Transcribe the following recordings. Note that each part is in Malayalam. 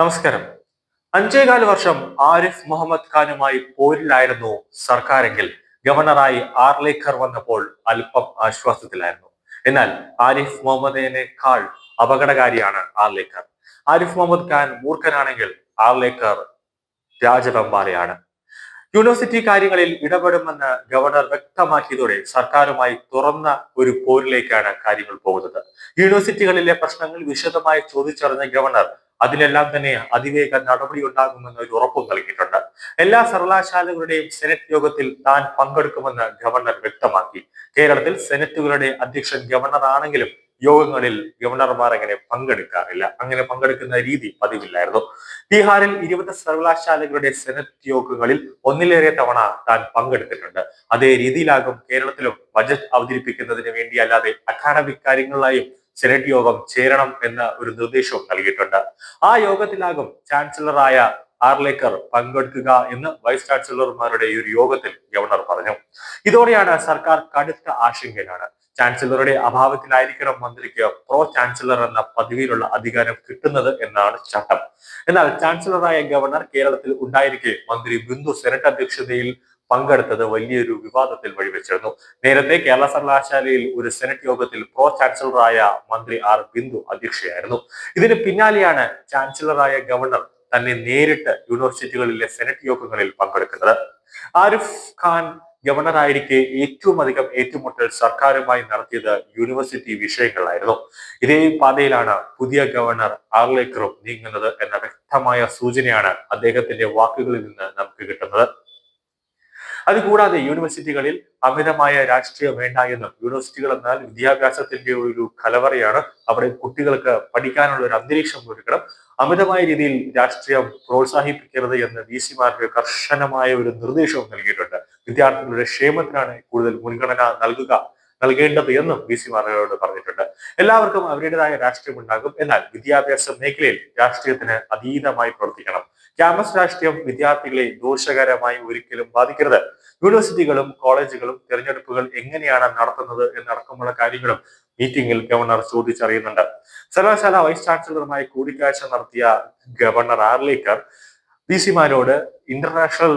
നമസ്കാരം. അഞ്ചേകാൽ വർഷം ആരിഫ് മുഹമ്മദ് ഖാനുമായി പോരിലായിരുന്നു സർക്കാരെങ്കിൽ. ഗവർണറായി ആർലേക്കർ വന്നപ്പോൾ അല്പം ആശ്വാസത്തിലായിരുന്നു. എന്നാൽ ആരിഫ് മുഹമ്മദിനേക്കാൾ അപകടകാരിയാണ് ആർലേക്കർ. ആരിഫ് മുഹമ്മദ് ഖാൻ മൂർഖനാണെങ്കിൽ ആർലേക്കർ രാജവെമ്പാലയാണ്. യൂണിവേഴ്സിറ്റി കാര്യങ്ങളിൽ ഇടപെടുമെന്ന് ഗവർണർ വ്യക്തമാക്കിയതോടെ സർക്കാരുമായി തുറന്ന ഒരു പോരിലേക്കാണ് കാര്യങ്ങൾ പോകുന്നത്. യൂണിവേഴ്സിറ്റികളിലെ പ്രശ്നങ്ങൾ വിശദമായി ചോദിച്ചറിഞ്ഞ ഗവർണർ അതിനെല്ലാം തന്നെ അതിവേഗ നടപടി ഉണ്ടാകുമെന്ന് ഒരു ഉറപ്പും നൽകിയിട്ടുണ്ട്. എല്ലാ സർവകലാശാലകളുടെയും സെനറ്റ് യോഗത്തിൽ താൻ പങ്കെടുക്കുമെന്ന് ഗവർണർ വ്യക്തമാക്കി. കേരളത്തിൽ സെനറ്റുകളുടെ അധ്യക്ഷൻ ഗവർണർ ആണെങ്കിലും യോഗങ്ങളിൽ ഗവർണർമാർ അങ്ങനെ പങ്കെടുക്കാറില്ല? അങ്ങനെ പങ്കെടുക്കുന്ന രീതി പതിവില്ലായിരുന്നു. ബീഹാറിൽ ഇരുപത് സർവകലാശാലകളുടെ സെനറ്റ് യോഗങ്ങളിൽ ഒന്നിലേറെ തവണ താൻ പങ്കെടുത്തിട്ടുണ്ട്. അതേ രീതിയിലാകും കേരളത്തിലും ബജറ്റ് അവതരിപ്പിക്കുന്നതിന് വേണ്ടി അല്ലാതെ അക്കാഡമിക് കാര്യങ്ങളിലായും സെനറ്റ് യോഗം ചേരണം എന്ന ഒരു നിർദ്ദേശവും നൽകിയിട്ടുണ്ട്. ആ യോഗത്തിലാകും ചാൻസലറായ ആർലേക്കർ പങ്കെടുക്കുക എന്ന് വൈസ് ചാൻസലർമാരുടെ ഈ ഒരു യോഗത്തിൽ ഗവർണർ പറഞ്ഞു. ഇതോടെയാണ് സർക്കാർ കടുത്ത ആശങ്കയിലാണ്. ചാൻസലറുടെ അഭാവത്തിലായിരിക്കണം മന്ത്രിക്ക് പ്രോ ചാൻസലർ എന്ന പദവിയിലുള്ള അധികാരം കിട്ടുന്നത് എന്നാണ് ചട്ടം. എന്നാൽ ചാൻസലറായ ഗവർണർ കേരളത്തിൽ ഉണ്ടായിരിക്കെ മന്ത്രി ബിന്ദു സെനറ്റ് അധ്യക്ഷതയിൽ പങ്കെടുത്തത് വലിയൊരു വിവാദത്തിൽ വഴിവെച്ചിരുന്നു. നേരത്തെ കേരള സർവകലാശാലയിൽ ഒരു സെനറ്റ് യോഗത്തിൽ പ്രോ ചാൻസലറായ മന്ത്രി ആർ ബിന്ദു അധ്യക്ഷയായിരുന്നു. ഇതിന് പിന്നാലെയാണ് ചാൻസലറായ ഗവർണർ തന്നെ നേരിട്ട് യൂണിവേഴ്സിറ്റികളിലെ സെനറ്റ് യോഗങ്ങളിൽ പങ്കെടുക്കുന്നത്. ആരിഫ് ഖാൻ ഗവർണറായിരിക്കെ ഏറ്റവും അധികം ഏറ്റുമുട്ടൽ സർക്കാരുമായി നടത്തിയത് യൂണിവേഴ്സിറ്റി വിഷയങ്ങളായിരുന്നു ഇതേ പാതയിലാണ് പുതിയ ഗവർണർ ആർലേക്കറും നീങ്ങുന്നത് എന്ന വ്യക്തമായ സൂചനയാണ് അദ്ദേഹത്തിന്റെ വാക്കുകളിൽ നിന്ന് നമുക്ക് കിട്ടുന്നത്. അതുകൂടാതെ യൂണിവേഴ്സിറ്റികളിൽ അമിതമായ രാഷ്ട്രീയം വേണ്ട എന്നും. യൂണിവേഴ്സിറ്റികൾ എന്നാൽ വിദ്യാഭ്യാസത്തിന്റെ ഒരു കലവറയാണ്. അവിടെ കുട്ടികൾക്ക് പഠിക്കാനുള്ള ഒരു അന്തരീക്ഷം ഒരുക്കണം. അമിതമായ രീതിയിൽ രാഷ്ട്രീയം പ്രോത്സാഹിപ്പിക്കരുത് എന്ന് വി സിമാർക്ക് കർശനമായ ഒരു നിർദ്ദേശവും നൽകിയിട്ടുണ്ട്. വിദ്യാർത്ഥികളുടെ ക്ഷേമത്തിനാണ് കൂടുതൽ മുൻഗണന നൽകുക. നൽകേണ്ടത് എന്നും വി സിമാരോട് പറഞ്ഞിട്ടുണ്ട്. എല്ലാവർക്കും അവരുടേതായ രാഷ്ട്രീയം ഉണ്ടാകും. എന്നാൽ വിദ്യാഭ്യാസ മേഖലയിൽ രാഷ്ട്രീയത്തിന് അതീതമായി പ്രവർത്തിക്കണം. ക്യാമ്പസ് രാഷ്ട്രീയം വിദ്യാർത്ഥികളെ ദോഷകരമായി ഒരിക്കലും ബാധിക്കരുത്. യൂണിവേഴ്സിറ്റികളും കോളേജുകളും തിരഞ്ഞെടുപ്പുകൾ എങ്ങനെയാണ് നടത്തുന്നത് എന്നടക്കമുള്ള കാര്യങ്ങളും മീറ്റിംഗിൽ ഗവർണർ ചോദിച്ചറിയുന്നുണ്ട്. സർവകലാശാല വൈസ് ചാൻസലറുമായി കൂടിക്കാഴ്ച നടത്തിയ ഗവർണർ ആർലേക്കർ പി സിമാരോട് ഇന്റർനാഷണൽ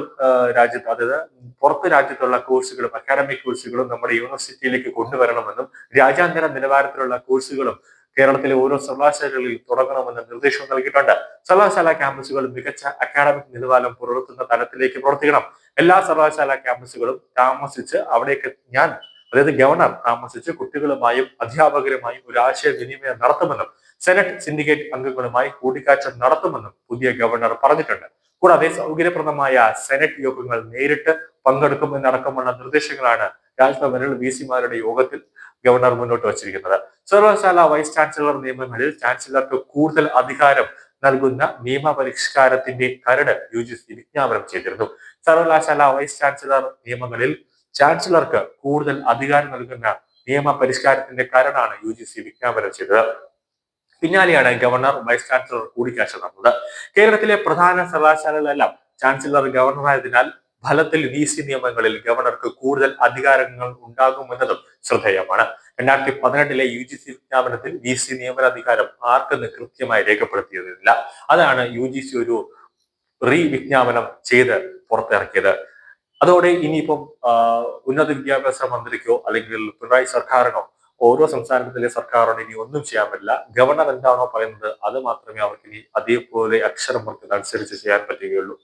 രാജ്യത്ത് അതായത് പുറത്ത് രാജ്യത്തുള്ള കോഴ്സുകളും അക്കാഡമിക് കോഴ്സുകളും നമ്മുടെ യൂണിവേഴ്സിറ്റിയിലേക്ക് കൊണ്ടുവരണമെന്നും രാജ്യാന്തര നിലവാരത്തിലുള്ള കോഴ്സുകളും കേരളത്തിലെ ഓരോ സർവകലാശാലകളിൽ തുടങ്ങണമെന്ന് നിർദ്ദേശം നൽകിയിട്ടുണ്ട്. സർവകലാശാല ക്യാമ്പസുകൾ മികച്ച അക്കാഡമിക് നിലവാരം പുലർത്തുന്ന തലത്തിലേക്ക് പ്രവർത്തിക്കണം. എല്ലാ സർവകലാശാല ക്യാമ്പസുകളും താമസിച്ച് അവിടേക്ക് ഞാൻ അതായത് ഗവർണർ താമസിച്ച് കുട്ടികളുമായും അധ്യാപകരുമായും ഒരു ആശയവിനിമയം നടത്തുമെന്നും സെനറ്റ് സിൻഡിക്കേറ്റ് അംഗങ്ങളുമായി കൂടിക്കാഴ്ച നടത്തുമെന്നും പുതിയ ഗവർണർ പറഞ്ഞിട്ടുണ്ട്. കൂടാതെ സൗകര്യപ്രദമായ സെനറ്റ് യോഗങ്ങൾ നേരിട്ട് പങ്കെടുക്കുമെന്നടക്കമുള്ള നിർദ്ദേശങ്ങളാണ് രാജ്ഭവനിൽ വി സിമാരുടെ യോഗത്തിൽ ഗവർണർ മുന്നോട്ട് വച്ചിരിക്കുന്നത്. സർവകലാശാല വൈസ് ചാൻസലർ നിയമങ്ങളിൽ ചാൻസലർക്ക് കൂടുതൽ അധികാരം നൽകുന്ന നിയമ പരിഷ്കാരത്തിന്റെ കരട് യു ജി സി വിജ്ഞാപനം ചെയ്തിരുന്നു. സർവകലാശാല വൈസ് ചാൻസലർ നിയമങ്ങളിൽ ചാൻസലർക്ക് കൂടുതൽ അധികാരം നൽകുന്ന നിയമ പരിഷ്കാരത്തിന്റെ കരടാണ് യു ജി സി വിജ്ഞാപനം ചെയ്തത്. പിന്നാലെയാണ് ഗവർണർ വൈസ് ചാൻസലർ കൂടിക്കാഴ്ച നടന്നത്. കേരളത്തിലെ പ്രധാന സർവകലാശാലകളെല്ലാം ചാൻസലർ ഗവർണറായതിനാൽ ഫലത്തിൽ വി സി നിയമങ്ങളിൽ ഗവർണർക്ക് കൂടുതൽ അധികാരങ്ങൾ ഉണ്ടാകുമെന്നതും ശ്രദ്ധേയമാണ്. രണ്ടായിരത്തി പതിനെട്ടിലെ യു ജി സി വിജ്ഞാപനത്തിൽ വി സി നിയമനാധികാരം ആർക്കെന്ന് കൃത്യമായി രേഖപ്പെടുത്തിയതില്ല അതാണ് യു ജി സി ഒരു റീ വിജ്ഞാപനം ചെയ്ത് പുറത്തിറക്കിയത്. അതോടെ ഇനിയിപ്പം ഉന്നത വിദ്യാഭ്യാസ മന്ത്രിക്കോ അല്ലെങ്കിൽ പിണറായി സർക്കാരിനോ ഓരോ സംസ്ഥാനത്തിലെ സർക്കാരോട് ഇനി ഒന്നും ചെയ്യാൻ പറ്റില്ല. ഗവർണർ എന്താണോ പറയുന്നത് അത് മാത്രമേ അവർക്ക് ഇനി അതേപോലെ അക്ഷരം അനുസരിച്ച് ചെയ്യാൻ പറ്റുകയുള്ളൂ.